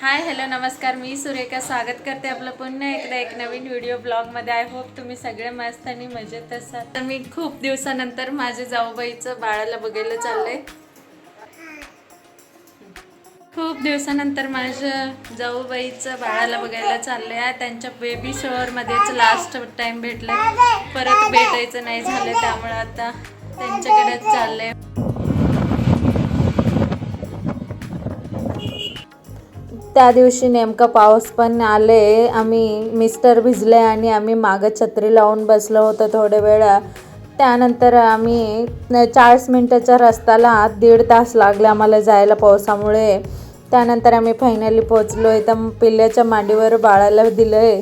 Hi hello नमस्कार. मी सुरेखा. स्वागत करते आपलं पुन्हा एकदा एक नवीन व्हिडिओ ब्लॉगमध्ये आय होप तुम्ही सगळे मस्त आणि मजेत असाल. तर मी खूप दिवसानंतर माझ्या जाऊबाईचं बाळाला बघायला चाललंय खूप दिवसानंतर माझ्या जाऊबाईचं बाळाला बघायला चाललंय आहे त्यांच्या बेबी शोअरमध्येच लास्ट टाइम भेटलं. परत भेटायचं नाही झालं त्यामुळे आता त्यांच्याकडेच चाललंय त्या दिवशी नेमका पाऊस पण आले. आम्ही मिस्टर भिजले आणि आम्ही मागं छत्री लावून बसलो होतो थोडे वेळा. त्यानंतर आम्ही चाळीस मिनटाच्या रस्त्याला दीड तास लागले आम्हाला जायला पावसामुळे. त्यानंतर आम्ही फायनली पोचलो आहे तर पिल्ल्याच्या मांडीवर बाळाला दिलं आहे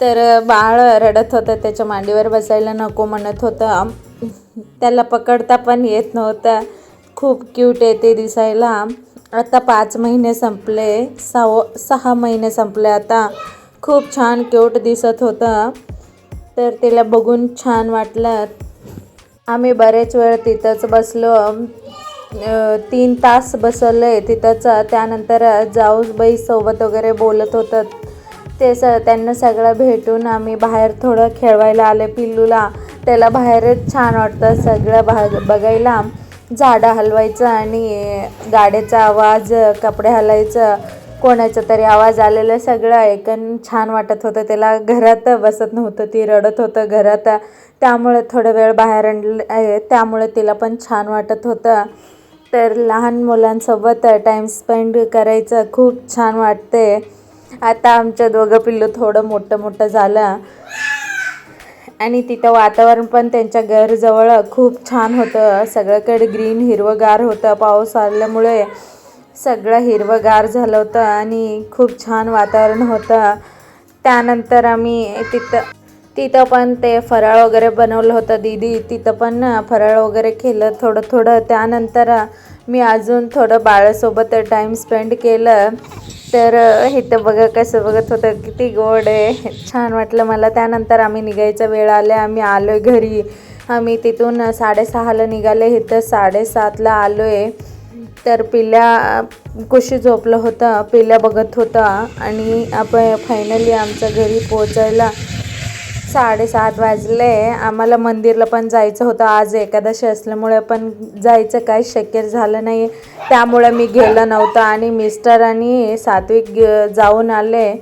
तर बाळ रडत होतं त्याच्या मांडीवर बसायला नको म्हणत होतं. त्याला पकडता पण येत नव्हतं. खूप क्यूट आहे ते दिसायला. आता पाच महिने संपले सहा सहा महिने संपले. आता खूप छान क्यूट दिसत होतं. तर तिला बघून छान वाटलं. आम्ही बरेच वेळ तिथंच बसलो. तीन तास बसवले तिथंच. त्यानंतर जाऊबाईसोबत वगैरे बोलत होतं. ते स त्यांना सगळं भेटून आम्ही बाहेर थोडं खेळवायला आले पिल्लूला. त्याला बाहेरच छान वाटतं सगळं भाग बघायला. झाडं हलवायचं आणि गाड्याचा आवाज कपडे हलायचं कोणाचा तरी आवाज आलेला सगळं ऐकून छान वाटत होतं. त्याला घरात बसत नव्हतं ती रडत होतं घरात. त्यामुळे थोडं वेळ बाहेर आणलं आहे त्यामुळे तिला पण छान वाटत होतं. तर लहान मुलांसोबत टाईम स्पेंड करायचं खूप छान वाटते आता आमच्या दोघं पिल्लू थोडं मोठं मोठं झालं. आणि तिथं वातावरण पण त्यांच्या घरजवळ खूप छान होतं. सगळीकडे ग्रीन हिरवंगार होतं. पाऊस आल्यामुळे सगळं हिरवंगार झालं होतं आणि खूप छान वातावरण होतं. त्यानंतर आम्ही तिथं तिथं पण ते फराळ वगैरे बनवलं होतं दीदी. तिथं पण फराळ वगैरे केलं थोडं थोडं. त्यानंतर मी अजून थोडं बाळासोबत टाईम स्पेंड केलं. तर इथं बघा कसं बघत होतं किती गोड आहे. छान वाटलं मला. त्यानंतर आम्ही निघायचा वेळ आले आम्ही आलो आहे घरी. आम्ही तिथून साडेसहाला निघाले. इथं साडेसातला आलो आहे तर पिल्या कुशी झोपलं होतं पिल्या बघत होता. आणि आपण फायनली आमच्या घरी पोचायला साडेसात वाजले. आम्हाला मंदिरला पण जायचं होतं. आज एकादशी असल्यामुळे पण जायचं काही शक्य झालं नाही. त्यामुळे मी गेलं नव्हतं आणि मिस्टर आणि सात्विक जाऊन आले.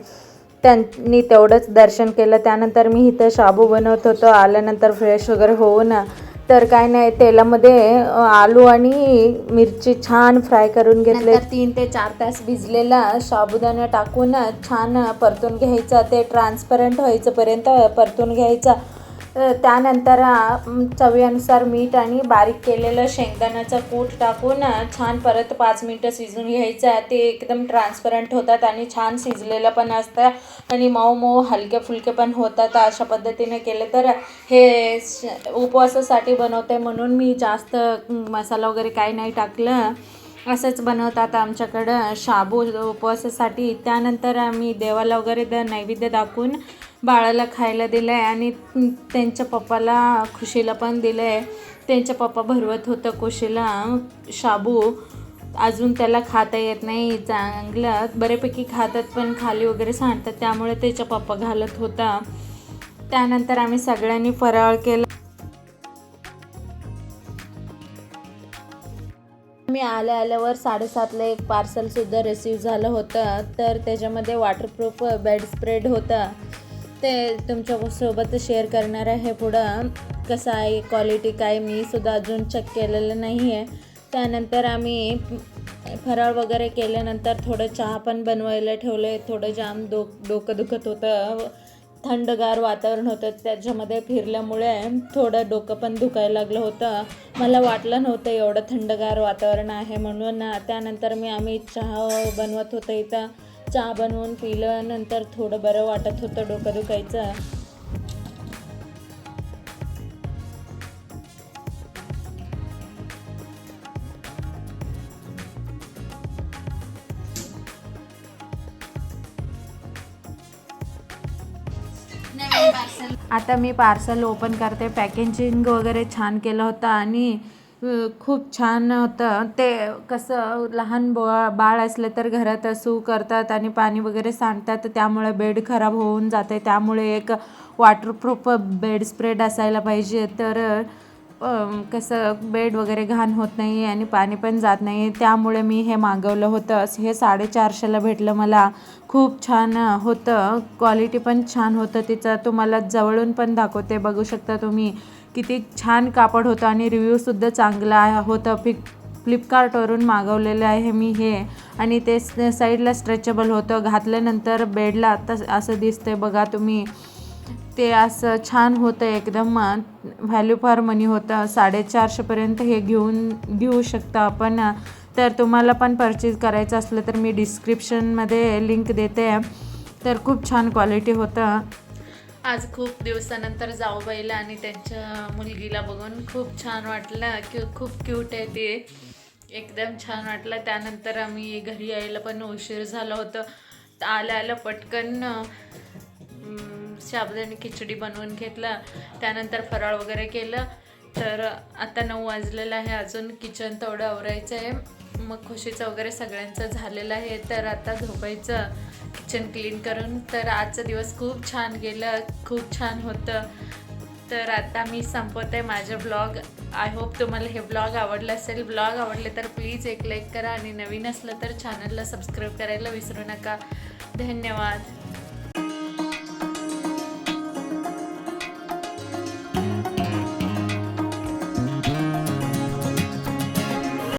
त्यांनी तेवढंच दर्शन केलं. त्यानंतर मी इथं शाबू बनवत होतो. आल्यानंतर फ्रेश वगैरे होऊन तर काय नाही तेलामध्ये आलू आणि मिरची छान फ्राय करून घेतले. तीन ते चार तास भिजलेला साबुदाणा टाकून छान परतून घ्यायचा. ते ट्रान्सपरंट व्हायचंपर्यंत परतून घ्यायचा. त्यानंतर चवीनुसार मीठ आणि बारीक केलेलं शेंगदाण्याचं कूट टाकून छान परत पाच मिनटं शिजून घ्यायचं ते एकदम ट्रान्सपरंट होतात आणि छान शिजलेलं पण असतं आणि मऊ मऊ हलके फुलके पण होतात. अशा पद्धतीने केले तर हे श- उपवासासाठी बनवते म्हणून मी जास्त मसाला वगैरे काही नाही टाकलं. असंच बनवतात आमच्याकडं. शाबू उपवासासाठी. त्यानंतर आम्ही देवाला वगैरे द नैवेद्य दाखवून बाळाला खायला दिलं आहे आणि त्यांच्या पप्पाला खुशीला पण दिलं आहे त्यांच्या पप्पा भरवत होतं खुशीला. शाबू अजून त्याला खाता येत नाही चांगलं. बऱ्यापैकी खातात पण खाली वगैरे सांडतात त्यामुळे त्याच्या पप्पा घालत होता. त्यानंतर आम्ही सगळ्यांनी फराळ केला. मी आल्या आल्यावर साडेसातला एक पार्सलसुद्धा रिसीव झालं होतं. तर त्याच्यामध्ये वॉटरप्रूफ बेड स्प्रेड होता. ते तुमच्यासोबत शेअर करणार आहे. पुढं कसं आहे क्वालिटी काय मी सुद्धा अजून चेक केलेलं नाही आहे त्यानंतर आम्ही फराळ वगैरे केल्यानंतर थोडं चहा पण बनवायला ठेवले थोडं जाम डो डोकं दुखत होतं. थंडगार वातावरण होतं. त्याच्यामध्ये फिरल्यामुळे थोडं डोकं पण दुखायला लागलं होतं. मला वाटलं नव्हतं एवढं थंडगार वातावरण आहे म्हणून. त्यानंतर मी आम्ही चहा बनवत होतो इथं. चहा बनवून पिलं नंतर थोडं बरं वाटत होतं डोकं दुखायचं. आता मी पार्सल ओपन करते. पॅकेजिंग वगैरे छान केलं होतं आणि खूप छान होतं. ते कसं लहान बा बाळ असलं तर घरात असू करतात आणि पाणी वगैरे सांडतात त्यामुळे बेड खराब होऊन जाते. त्यामुळे एक वॉटरप्रूफ बेड स्प्रेड असायला पाहिजे. तर कसं बेड वगैरे घाण होत नाही आणि पाणी पण जात नाही. त्यामुळे मी हे मागवलं होतं. हे साडेचारशेला भेटलं मला. खूप छान होतं. क्वालिटी पण छान होतं तिचं. तुम्हाला जवळून पण दाखवते. बघू शकता तुम्ही. किती छान कापड होतं आणि रिव्ह्यूसुद्धा चांगला होतं. फ्लिप फ्लिपकार्टवरून मागवलेलं आहे मी हे. आणि ते स- साईडला स्ट्रेचेबल होतं. घातल्यानंतर बेडला आता असं दिसतंय बघा तुम्ही. ते असं छान होतं एकदम. व्हॅल्यू फॉर मनी होतं. साडेचारशेपर्यंत हे घेऊन घेऊ शकता आपण. तर तुम्हाला पण परचेज करायचं असलं तर मी डिस्क्रिप्शनमध्ये लिंक देते. तर खूप छान क्वालिटी होतं. आज खूप दिवसानंतर जाऊबाईला आणि त्यांच्या मुलगीला बघून खूप छान वाटलं की खूप क्यूट आहे ते. एकदम छान वाटलं. त्यानंतर आम्ही घरी यायला पण उशीर झालं होतं. तर आलं आलं पटकन अं, खिचडी बनवून घेतलं. त्यानंतर फराळ वगैरे केलं. तर आता नऊ वाजलेलं आहे अजून. किचन तेवढं आवरायचं आहे. मग खुशीचं वगैरे सगळ्यांचं झालेलं आहे. तर आता झोपायचं. किचन क्लीन करून तर आजचा दिवस खूप छान गेलं खूप छान होतं. तर आता मी संपवते माझं ब्लॉग आय होप तुम्हाला हे ब्लॉग आवडलं असेल. ब्लॉग आवडले तर प्लीज एक लाईक करा आणि नवीन असलं तर चॅनलला सबस्क्राईब करायला विसरू नका. धन्यवाद.